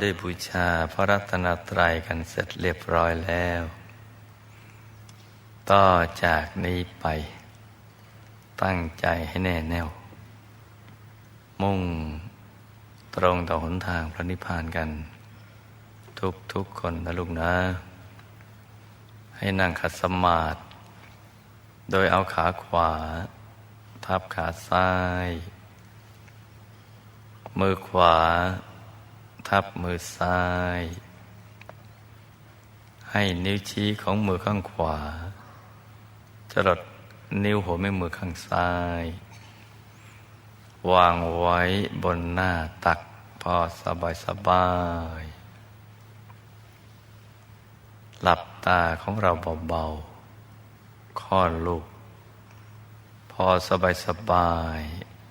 ได้บูชาพระรัตนตรัยกันเสร็จเรียบร้อยแล้ว ต่อจากนี้ไป ตั้งใจให้แน่แน่ว มุ่งตรงต่อหนทางพระนิพพานกัน ทุกทุกคนนะลูกนะ ให้นั่งขัดสมาธิโดยเอาขาขวา ทับขาซ้าย มือขวา ทับมือซ้าย ให้นิ้วชี้ของมือข้างขวาจรดนิ้วหัวแม่มือข้างซ้าย วางไว้บนหน้าตักพอสบายสบาย หลับตาของเราเบาๆค่อนลูก พอสบายสบาย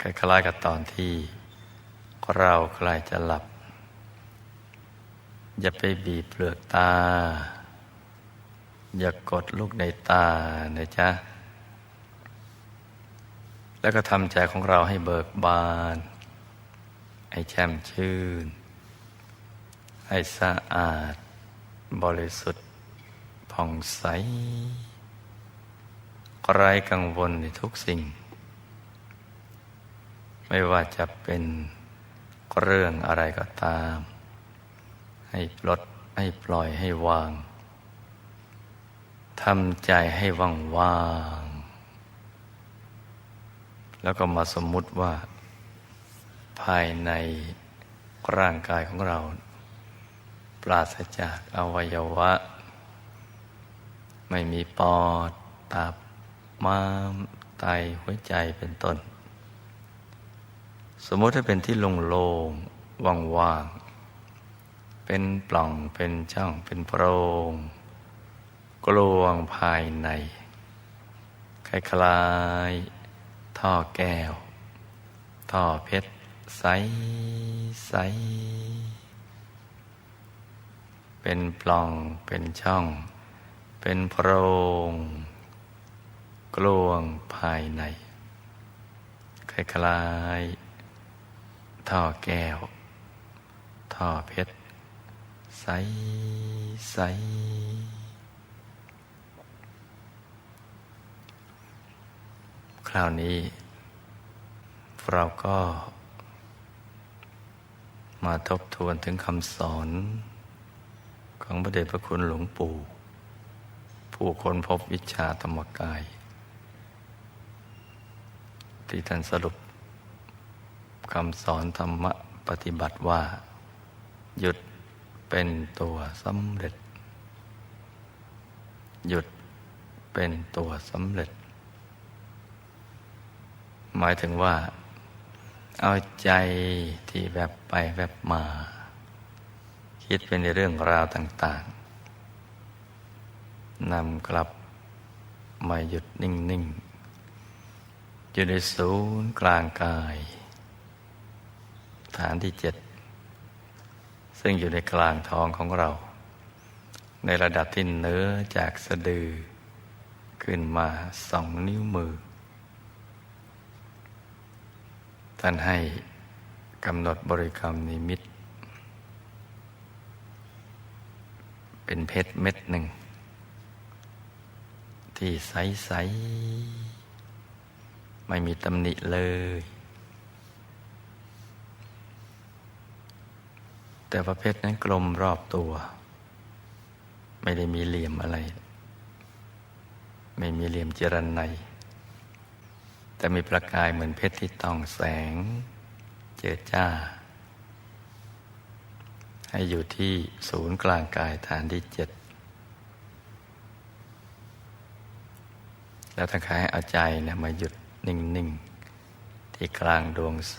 คล้ายๆกับตอนที่เราใกล้จะหลับ อย่าไปบีบเปลือกตา อย่ากดลูกในตานะจ๊ะ แล้วก็ทำใจของเราให้เบิกบาน ให้แช่มชื่น ให้สะอาด บริสุทธิ์ผ่องใสไร้กังวลในทุกสิ่ง ไม่ว่าจะเป็นเรื่องอะไรก็ตาม ให้ปลดให้ปล่อยให้วางทำใจให้ว่างว่างแล้วก็มาสมมุติว่า ภายในร่างกายของเรา ปราศจากอวัยวะ ไม่มีปอด ตับ ม้าม ไต หัวใจเป็นต้น สมมติให้เป็นที่โล่งๆว่างๆ เป็นปล่องเป็นช่องเป็นโพรงกลวงภายใน คล้ายๆท่อแก้ว ท่อเพชรใสใสเป็นปล่องเป็นช่อง เป็นโพรงกลวงภายใน คล้ายๆท่อแก้ว ท่อเพชร ใสใสคราวนี้ เราก็ มาทบทวนถึงคำสอน ของพระเดชพระคุณหลวงปู่ ผู้คนพบวิชาธรรมกาย ที่ท่านสรุปคำสอนธรรมะปฏิบัติว่า หยุด เป็นตัวสำเร็จ หยุดเป็นตัวสำเร็จ หมายถึงว่า เอาใจที่แวบไปแวบมา คิดเป็นในเรื่องราวต่าง ๆนำกลับมาหยุดนิ่ง ๆ อยู่ในศูนย์กลางกาย ฐานที่เจ็ด ซึ่งอยู่ในกลางท้องของเรา ในระดับที่เนื้อจากสะดือ ขึ้นมาสองนิ้วมือ ท่านให้กำหนดบริกรรมนิมิต เป็นเพชรเม็ดหนึ่ง ที่ใส ๆ ไม่มีตำหนิเลย แต่พระเพชรนั้นกลมรอบตัว ไม่ได้มีเหลี่ยมอะไร ไม่มีเหลี่ยมเจรันในแต่มีประกายเหมือนเพชรที่ต้องแสง เจิดจ้า ให้อยู่ที่ศูนย์กลางกายฐานที่เจ็ดแล้วทั้งขายเอาใจนี่ยมาหยุดนิ่ง ๆ ที่กลางดวงใส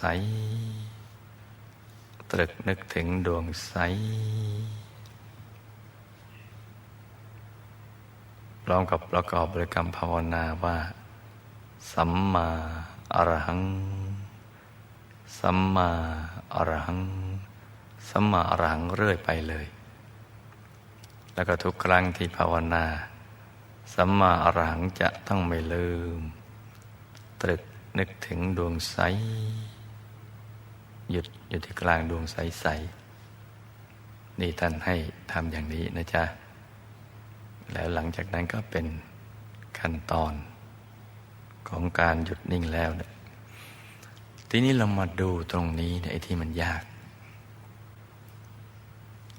ตรึกนึกถึงดวงใส พร้อมกับประกอบบริกรรมภาวนาว่า สัมมาอรหัง สัมมาอรหัง สัมมาอรหังเรื่อยไปเลย แล้วก็ทุกครั้งที่ภาวนา สัมมาอรหังจะต้องไม่ลืม ตรึกนึกถึงดวงใส หยุดอยู่ที่กลางดวงใส ๆ นี่ท่านให้ทำอย่างนี้นะจ๊ะ แล้วหลังจากนั้นก็เป็นขั้นตอนของการหยุดนิ่งแล้วเนี่ยทีนี้เรามาดูตรงนี้ไอ้ที่มันยาก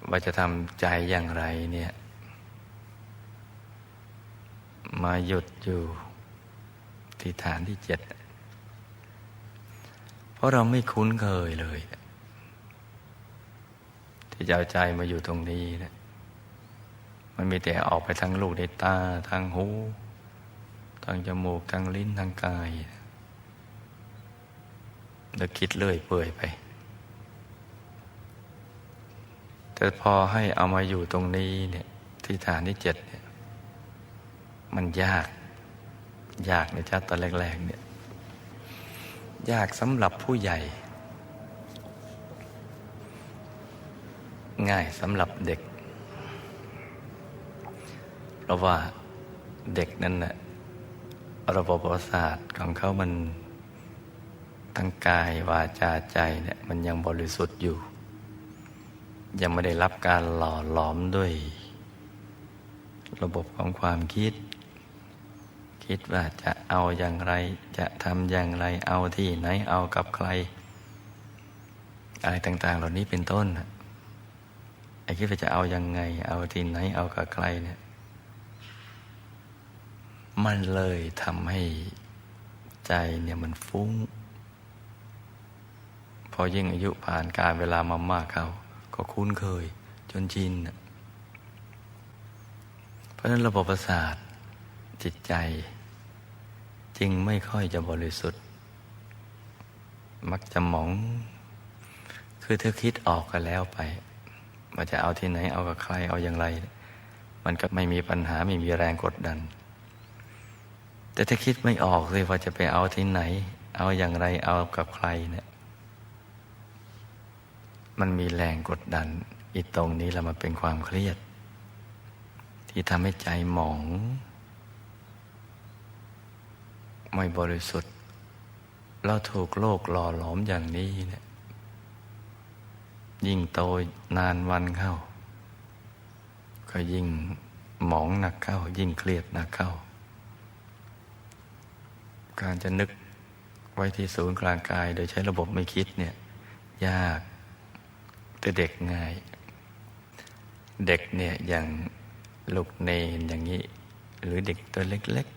ว่าจะทำใจอย่างไรเนี่ย มาหยุดอยู่ที่ฐานที่เจ็ด เพราะเราไม่คุ้นเคยเลย ที่จะเอาใจมาอยู่ตรงนี้นะมันมีแต่ออกไปทางลูกในตา ทางหู ทางจมูก ทางลิ้น ทางกายแล้วคิดเลื่อยเปื่อยไป แต่พอให้เอามาอยู่ตรงนี้เนี่ยที่ฐานที่เจ็ดเนี่ยมันยาก ยากในชัดตอนแรก ๆ เนี่ย ยากสำหรับผู้ใหญ่ ง่ายสำหรับเด็ก เพราะว่าเด็กนั้นนะระบบประสาทของเขามันทั้งกายวาจาใจเนี่ยมันยังบริสุทธิ์อยู่ ยังไม่ได้รับการหล่อหลอมด้วย ระบบของความคิด คิดว่าจะเอาอย่างไร จะทำอย่างไร เอาที่ไหนเอากับใคร อะไรต่าง ๆ เหล่านี้เป็นต้นไอ้คิดว่าจะเอายังไง เอาที่ไหนเอากับใครเนี่ย มันเลยทำให้ใจเนี่ยมันฟุ้ง พอยิ่งอายุผ่านการเวลามามากเขาก็คุ้นเคย จนชินเพราะนั้นระบบประสาทจิตใจ จึงไม่ค่อยจะบริสุทธิ์ มักจะหมอง คือเธอคิดออกกันแล้วไปว่าจะเอาที่ไหนเอากับใครเอาอย่างไร มันก็ไม่มีปัญหาไม่มีแรงกดดัน แต่ถ้าคิดไม่ออกเลยว่าจะไปเอาที่ไหน เอาอย่างไรเอากับใครเนี่ยมันมีแรงกดดันอีตรงนี้แล้วมันเป็นความเครียด ที่ทำให้ใจหมอง ไม่บริสุทธิ์ เราถูกโลกหล่อหลอมอย่างนี้เนี่ยยิ่งโตนานวันเข้า ก็ยิ่งหมองหนักเข้า ยิ่งเครียดหนักเข้า การจะนึกไว้ที่ศูนย์กลางกาย โดยใช้ระบบไม่คิดเนี่ย ยากแต่เด็กง่าย เด็กเนี่ยอย่างลูกเนนอย่างนี้ หรือเด็กตัวเล็ก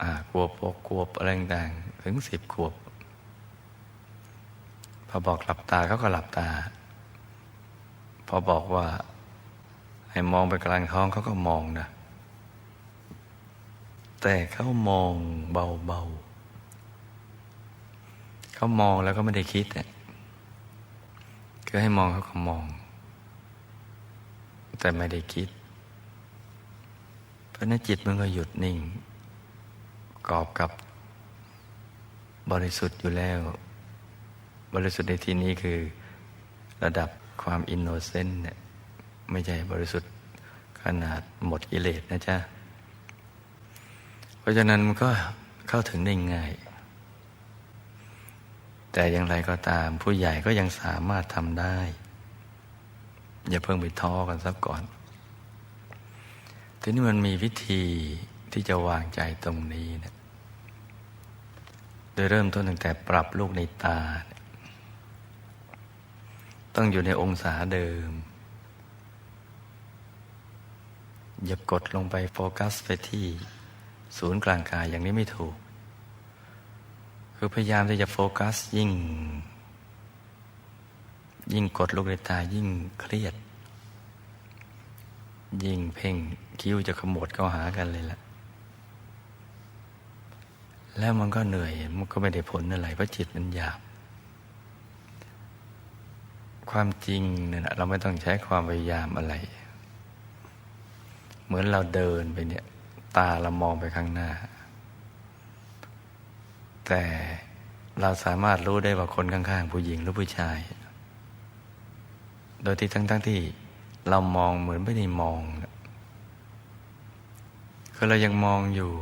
ๆอ่ากลัวปกกลัวอะไรต่างถึงสิบขวบ พอบอกหลับตาเขาก็หลับตา พอบอกว่า ให้มองไปกลางท้องเขาก็มองนะ แต่เขามองเบาๆเขามองแล้วก็ไม่ได้คิดเนี่ยคือให้มองเขาก็มอง แต่ไม่ได้คิด เพราะนั้นจิตมันก็หยุดนิ่ง กอบกับบริสุทธิ์อยู่แล้ว บริสุทธิ์ในที่นี้คือระดับความอินโนเซนต์เนี่ยไม่ใช่บริสุทธิ์ขนาดหมดกิเลสนะจ๊ะ เพราะฉะนั้นมันก็เข้าถึงได้ง่าย แต่อย่างไรก็ตามผู้ใหญ่ก็ยังสามารถทำได้ อย่าเพิ่งไปท้อกันสักก่อน ทีนี้มันมีวิธีที่จะวางใจตรงนี้นะ ยเริ่มต้นตั้งแต่ปรับลูกในตา ต้องอยู่ในองศาเดิม อย่ากดลงไปโฟกัสไปที่ศูนย์กลางกายอย่างนี้ไม่ถูก คือพยายามที่จะโฟกัสยิ่ง ยิ่งกดลูกในตายิ่งเครียด ยิ่งเพ่งคิ้วจะขมวดเข้าหากันเลยล่ะ แล้วมันก็เหนื่อย มันก็ไม่ได้ผลอะไรเพราะจิตมันหยาบ ความจริงเนี่ยเราไม่ต้องใช้ความพยายามอะไร เหมือนเราเดินไปเนี่ย ตาเรามองไปข้างหน้า แต่เราสามารถรู้ได้ว่าคนข้าง ๆ ผู้หญิงหรือผู้ชาย โดยที่ทั้งๆทที่เรามองเหมือนไม่ได้มอง คือเรายังมองอยู่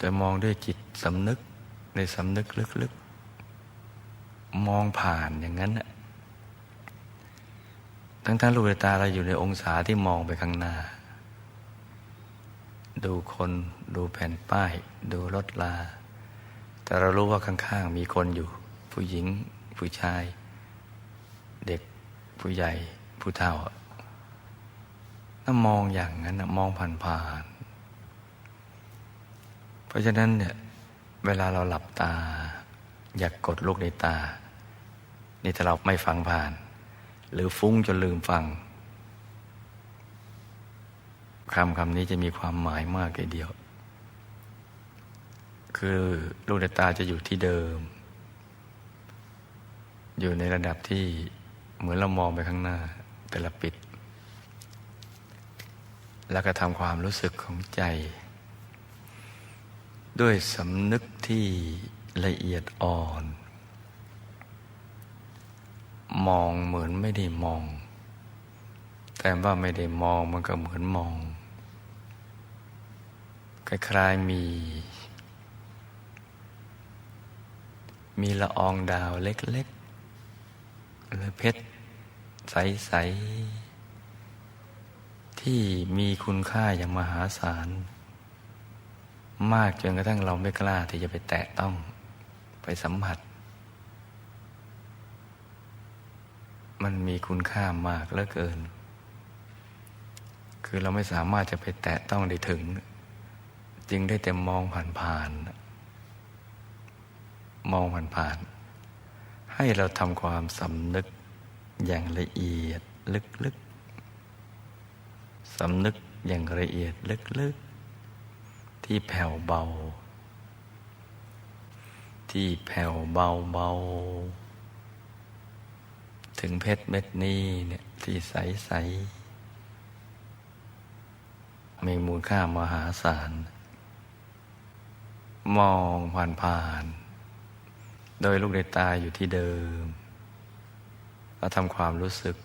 แต่มองด้วยจิตสำนึกในสำนึกลึกๆ มองผ่านอย่างนั้นทั้งทั้งลูกตาเราอยู่ในองศาที่มองไปข้างหน้า ดูคนดูแผ่นป้าย ดูรถลา แต่เรารู้ว่าข้างๆ มีคนอยู่ ผู้หญิง ผู้ชาย เด็กผู้ใหญ่ ผู้เฒ่าถ้ามองอย่างนั้นมองผ่านๆ เพราะฉะนั้นเนี่ยเวลาเราหลับตา อยากกดลูกในตา นี่ถ้าเราไม่ฟังผ่าน หรือฟุ้งจนลืมฟังคำคำนี้จะมีความหมายมากเลยเดียว คือลูกในตาจะอยู่ที่เดิม อยู่ในระดับที่เหมือนเรามองไปข้างหน้า แต่ละปิด แล้วก็ทำความรู้สึกของใจ ด้วยสำนึกที่ละเอียดอ่อน มองเหมือนไม่ได้มอง แต่ว่าไม่ได้มองมันก็เหมือนมอง คล้ายๆมี มีละอองดาวเล็กๆหรือเพชรใส ๆ ที่มีคุณค่าอย่างมหาศาล มากจนกระทั่งเราไม่กล้าที่จะไปแตะต้องไปสัมผัส มันมีคุณค่ามากเหลือเกิน คือเราไม่สามารถจะไปแตะต้องได้ถึง จึงได้แต่มองผ่านๆมองผ่านๆให้เราทำความสำนึกอย่างละเอียดลึกๆสำนึกอย่างละเอียดลึกๆ ที่แผ่วเบา ที่แผ่วเบาเบา ถึงเพชรเม็ดนี้เนี่ยที่ใสใสมีมูลค่ามหาศาล มองผ่านผ่าน โดยลูกในตาอยู่ที่เดิมเราทำความรู้สึก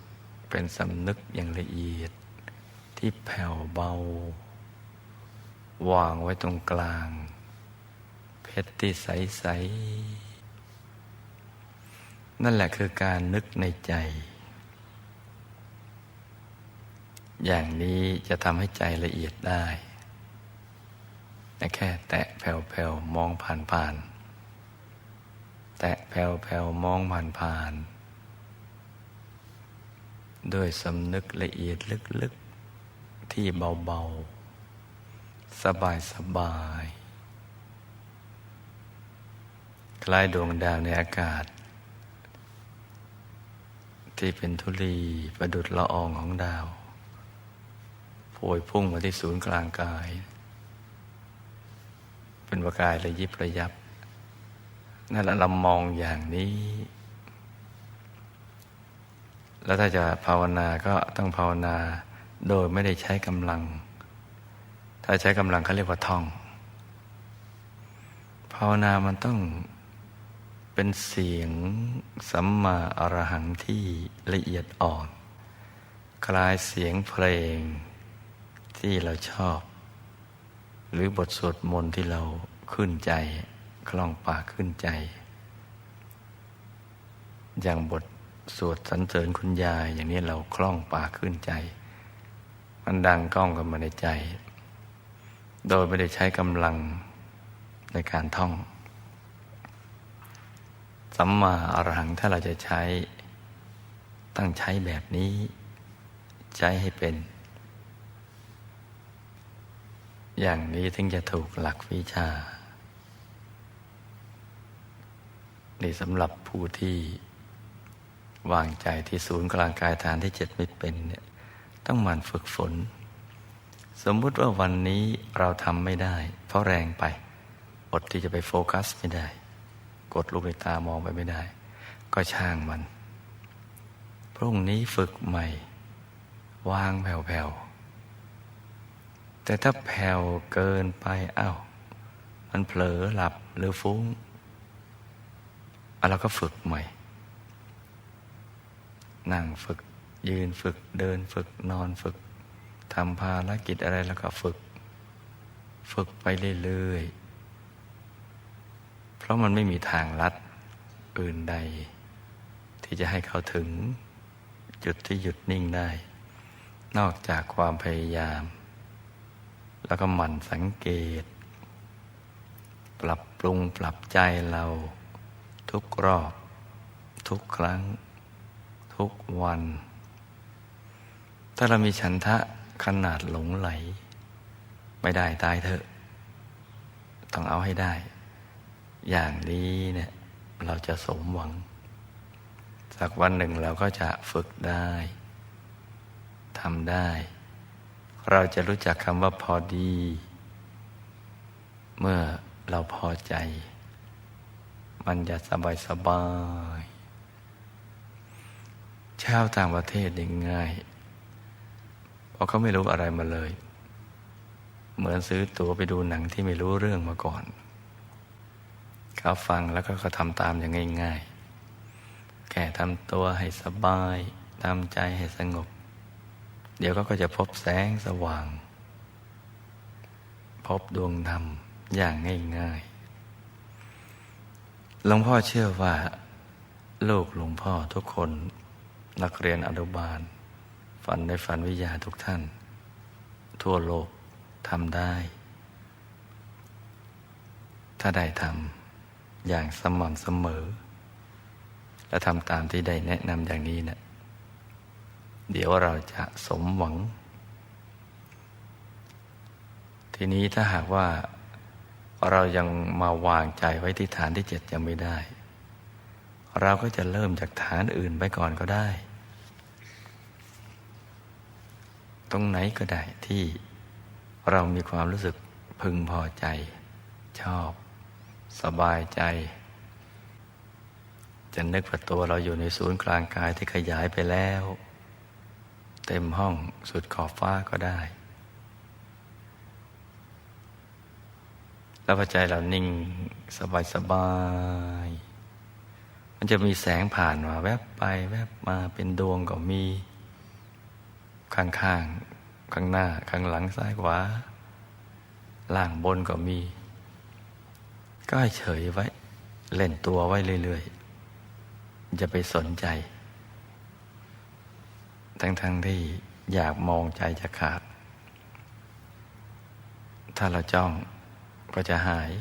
เป็นสำนึกอย่างละเอียดที่แผ่วเบา วางไว้ตรงกลาง เพชรที่ใส ๆ นั่นแหละคือการนึกในใจ อย่างนี้จะทำให้ใจละเอียดได้แค่แตะแผ่วๆมองผ่านๆแตะแผ่วๆมองผ่านๆด้วยสำนึกละเอียดลึกๆที่เบาๆ สบายๆคล้ายดวงดาวในอากาศ ที่เป็นธุลีประดุดละอองของดาวโพยพุ่งมาที่ศูนย์กลางกาย เป็นประกายระยิบระยับนั่นแหละเรามองอย่างนี้ แล้วถ้าจะภาวนาก็ต้องภาวนาโดยไม่ได้ใช้กำลัง ถ้าใช้กำลังเขาเรียกว่าท่อง ภาวนามันต้องเป็นเสียงสัมมาอรหังที่ละเอียดอ่อน คล้ายเสียงเพลงที่เราชอบ หรือบทสวดมนต์ที่เราขึ้นใจ คล่องปากขึ้นใจ อย่างบทสวดสรรเสริญคุณยายอย่างนี้เราคล่องปากขึ้นใจ มันดังก้องกันมาในใจ โดยไม่ได้ใช้กำลังในการท่อง สัมมาอรหังถ้าเราจะใช้ต้องใช้แบบนี้ ใช้ให้เป็น อย่างนี้ถึงจะถูกหลักวิชานี่สำหรับผู้ที่วางใจที่ศูนย์กลางกายฐานที่เจ็ดไม่เป็นเนี่ยต้องหมั่นฝึกฝน สมมุติว่าวันนี้เราทำไม่ได้ เพราะแรงไป อดที่จะไปโฟกัสไม่ได้ กดลูกในตามองไปไม่ได้ ก็ช่างมัน พรุ่งนี้ฝึกใหม่ วางแผ่วๆ แต่ถ้าแผ่วเกินไปอ้าวมันเผลอหลับหรือฟุ้งเราก็ฝึกใหม่ นั่งฝึกยืนฝึกเดินฝึกนอนฝึก ทำภารกิจอะไรแล้วก็ฝึก ฝึกไปเรื่อยๆ เพราะมันไม่มีทางลัดอื่นใด ที่จะให้เขาถึงจุดที่หยุดนิ่งได้ นอกจากความพยายาม แล้วก็หมั่นสังเกต ปรับปรุงปรับใจเรา ทุกรอบ ทุกครั้ง ทุกวัน ถ้าเรามีฉันทะ ขนาดหลงไหล ไม่ได้ตายเถอะ ต้องเอาให้ได้ อย่างนี้เนี่ย เราจะสมหวัง สักวันหนึ่งเราก็จะฝึกได้ทำได้ เราจะรู้จักคำว่าพอดี เมื่อเราพอใจ มันจะสบายสบายชาวต่างประเทศยังง่าย เพราะเขาไม่รู้อะไรมาเลย เหมือนซื้อตั๋วไปดูหนังที่ไม่รู้เรื่องมาก่อน เขาฟังแล้วก็เขาทำตามอย่างง่าย ๆ แค่ทำตัวให้สบายทำใจให้สงบ เดี๋ยวก็จะพบแสงสว่าง พบดวงธรรมอย่างง่ายๆหลวงพ่อเชื่อว่า ลูกหลวงพ่อทุกคน นักเรียนอนุบาล ฝันในฝันวิทยาทุกท่าน ทั่วโลกทำได้ ถ้าได้ทำอย่างสม่ำเสมอ และทำตามที่ได้แนะนำอย่างนี้นะเดี๋ยวเราจะสมหวัง ทีนี้ถ้าหากว่าเรายังมาวางใจไว้ที่ฐานที่เจ็ดยังไม่ได้ เราก็จะเริ่มจากฐานอื่นไปก่อนก็ได้ ต รงไหนก็ได้ที่เรามีความรู้สึกพึงพอใจ ชอบ สบายใจ จะนึกว่าตัวเราอยู่ในศูนย์กลางกายที่ขยายไปแล้ว เต็มห้องสุดขอบฟ้าก็ได้ แล้วพอใจเรานิ่งสบายสบาย มันจะมีแสงผ่านมา แวบไปแวบมาเป็นดวงก็มี ข้างข้างข้างหน้า ข้างหลังซ้ายขวาล่างบนก็มี ก็เฉยไว้ เล่นตัวไว้เรื่อยๆจะไปสนใจ ทั้งๆทที่อยากมองใจจะขาด ถ้าเราจ้องก็จะหาย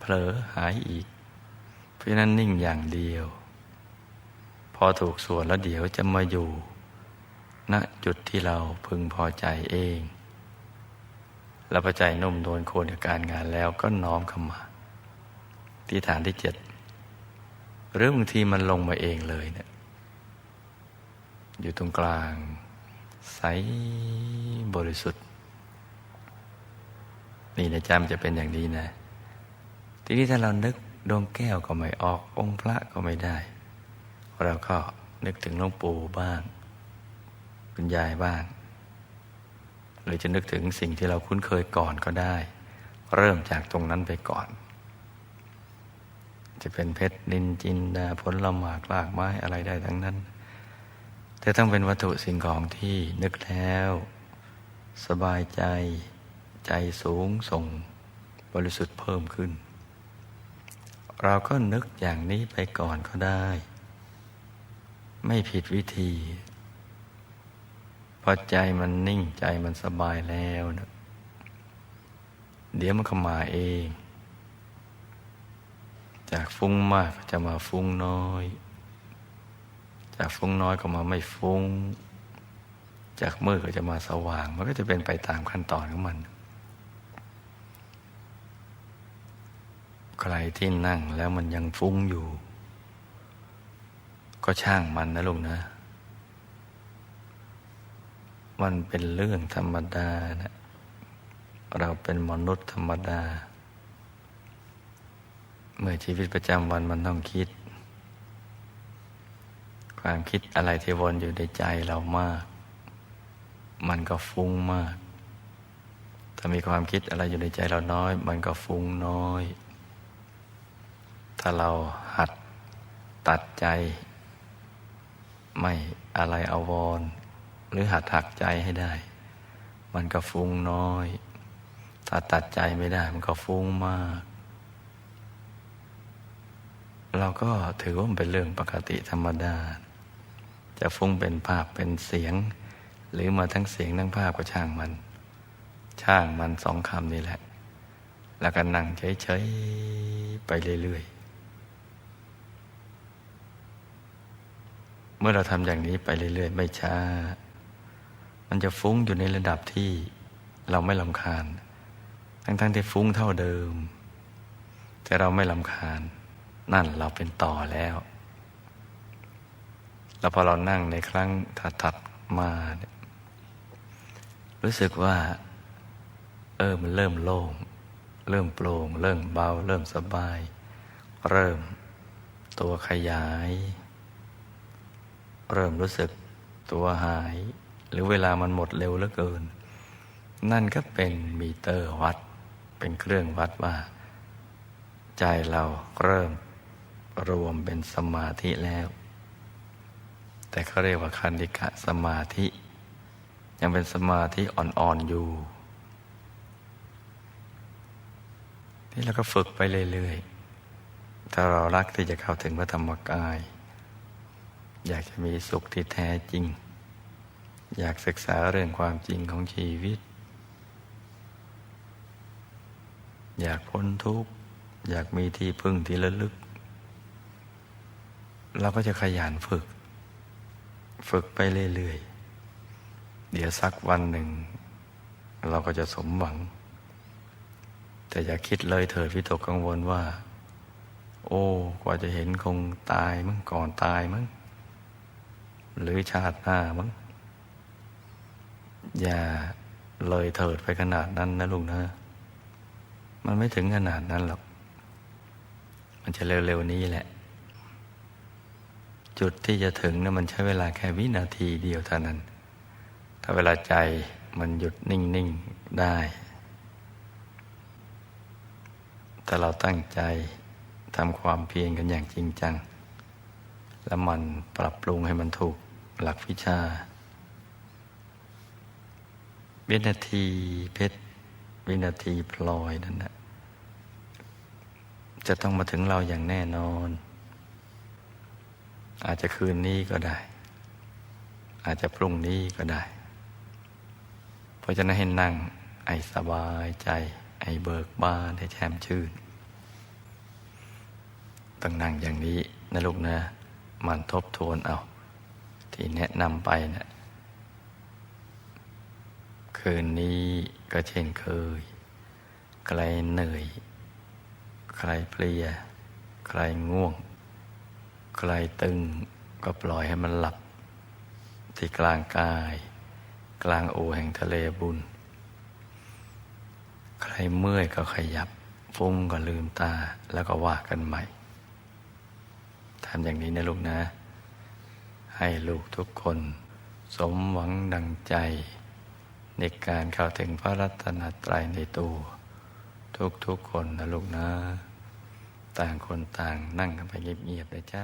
เผลอหายอีก เพราะนั้นนิ่งอย่างเดียว พอถูกส่วนแล้วเดี๋ยวจะมาอยู่ ณจุดที่เราพึงพอใจเองแล้วพอใจนุ่มนวลโคนกับการงานแล้วก็น้อมเข้ามา ที่ฐานที่เจ็ดหรือบางทีมันลงมาเองเลยเนะี่ยอยู่ตรงกลาง ใสบริสุทธิ์ นี่นะจำจะเป็นอย่างนี้นะ ทีนี้ถ้าเรานึกดวงแก้วก็ไม่ออกองค์พระก็ไม่ได้ เราก็นึกถึงหลวงปู่บ้าง คุณยายบ้าง หรือจะนึกถึงสิ่งที่เราคุ้นเคยก่อนก็ได้ เริ่มจากตรงนั้นไปก่อน จะเป็นเพชรนินจินดาผลละหมากลากไม้อะไรได้ทั้งนั้น แต่ต้องเป็นวัตถุสิ่งของที่นึกแล้ว สบายใจใจสูงส่งบริสุทธิ์เพิ่มขึ้น เราก็นึกอย่างนี้ไปก่อนก็ได้ ไม่ผิดวิธี พอใจมันนิ่งใจมันสบายแล้วนะเดี๋ยวมันก็มาเอง จากฟุ้งมากจะมาฟุ้งน้อย จากฟุ้งน้อยก็มาไม่ฟุ้ง จากมืดก็จะมาสว่าง มันก็จะเป็นไปตามขั้นตอนของมัน ใครที่นั่งแล้วมันยังฟุ้งอยู่ ก็ช่างมันนะลุงนะ มันเป็นเรื่องธรรมดานะเราเป็นมนุษย์ธรรมดา เมื่อชีวิตประจำวันมันต้องคิด ความคิดอะไรที่วนอยู่ในใจเรามาก มันก็ฟุ้งมาก ถ้ามีความคิดอะไรอยู่ในใจเราน้อย มันก็ฟุ้งน้อย ถ้าเราหัดตัดใจ ไม่อะไรอาวรณ์ หรือหัดหักใจให้ได้ มันก็ฟุ้งน้อย ถ้าตัดใจไม่ได้ มันก็ฟุ้งมาก เราก็ถือว่ามันเป็นเรื่องปกติธรรมดา จะฟุ้งเป็นภาพเป็นเสียง หรือมาทั้งเสียงทั้งภาพก็ช่างมัน ช่างมันสองคำนี่แหละ แล้วก็นั่งเฉยๆไปเรื่อยๆเมื่อเราทำอย่างนี้ไปเรื่อย ๆ ไม่ช้า มันจะฟุ้งอยู่ในระดับที่เราไม่ลำคาญ ทั้งๆที่ฟุ้งเท่าเดิม แต่เราไม่ลำคาญ นั่นเราเป็นต่อแล้ว แล้วพอเรานั่งในครั้งถัดๆมาเนี่ยรู้สึกว่า เออมันเริ่มโล่ง เริ่มโปร่ง เริ่มเบา เริ่มสบาย เริ่มตัวขยาย เริ่มรู้สึกตัวหาย หรือเวลามันหมดเร็วเหลือเกิน นั่นก็เป็นมีเตอร์วัด เป็นเครื่องวัดว่า ใจเราเริ่มรวมเป็นสมาธิแล้ว แต่เขาเรียกว่าคันธิกะสมาธิ ยังเป็นสมาธิอ่อนๆอยู่นี่เราก็ฝึกไปเรื่อยๆ ถ้าเรารักที่จะเข้าถึงพระธรรมกาย อยากจะมีสุขที่แท้จริง อยากศึกษาเรื่องความจริงของชีวิต อยากพ้นทุกข์ อยากมีที่พึ่งที่ระลึก เราก็จะขยันฝึก ฝึกไปเรื่อยๆ เดี๋ยวสักวันหนึ่ง เราก็จะสมหวัง แต่อย่าคิดเลยเถิดวิตกกังวลว่า โอ้กว่าจะเห็นคงตายมั้งก่อนตายมั้งหรือชาติหน้ามั้ง อย่าเลยเถิดไปขนาดนั้นนะลุงนะ มันไม่ถึงขนาดนั้นหรอก มันจะเร็วๆนี้แหละ จุดที่จะถึงนะมันใช้เวลาแค่วินาทีเดียวเท่านั้น ถ้าเวลาใจมันหยุดนิ่ง ๆ ได้ ถ้าเราตั้งใจทำความเพียรกันอย่างจริงจัง แล้วมันปรับปรุงให้มันถูกหลักวิชา วินาทีเพชรวินาทีพลอยนั่นนะจะต้องมาถึงเราอย่างแน่นอน อาจจะคืนนี้ก็ได้ อาจจะพรุ่งนี้ก็ได้ เพราะฉะนั้นให้นั่งไอสบายใจ ไอเบิกบานให้แช่มชื่น ต้องนั่งอย่างนี้นะลูกนะ มันทบทวนเอา ที่แนะนำไปนะ่ะ คืนนี้ก็เช่นเคย ใครเหนื่อย ใครเพลีย ใครง่วง ใครตึงก็ปล่อยให้มันหลับ ที่กลางกาย กลางโอแห่งทะเลบุญ ใครเมื่อยก็ขยับ ฟุ้งก็ลืมตาแล้วก็ว่ากันใหม่ทำอย่างนี้นะลูกนะ ให้ลูกทุกคน สมหวังดังใจ ในการเข้าถึงพระรัตนตรัยในตัวทุกๆคนนะลูกนะ ต่างคนต่างนั่งกันไปเงียบๆเลยจ้า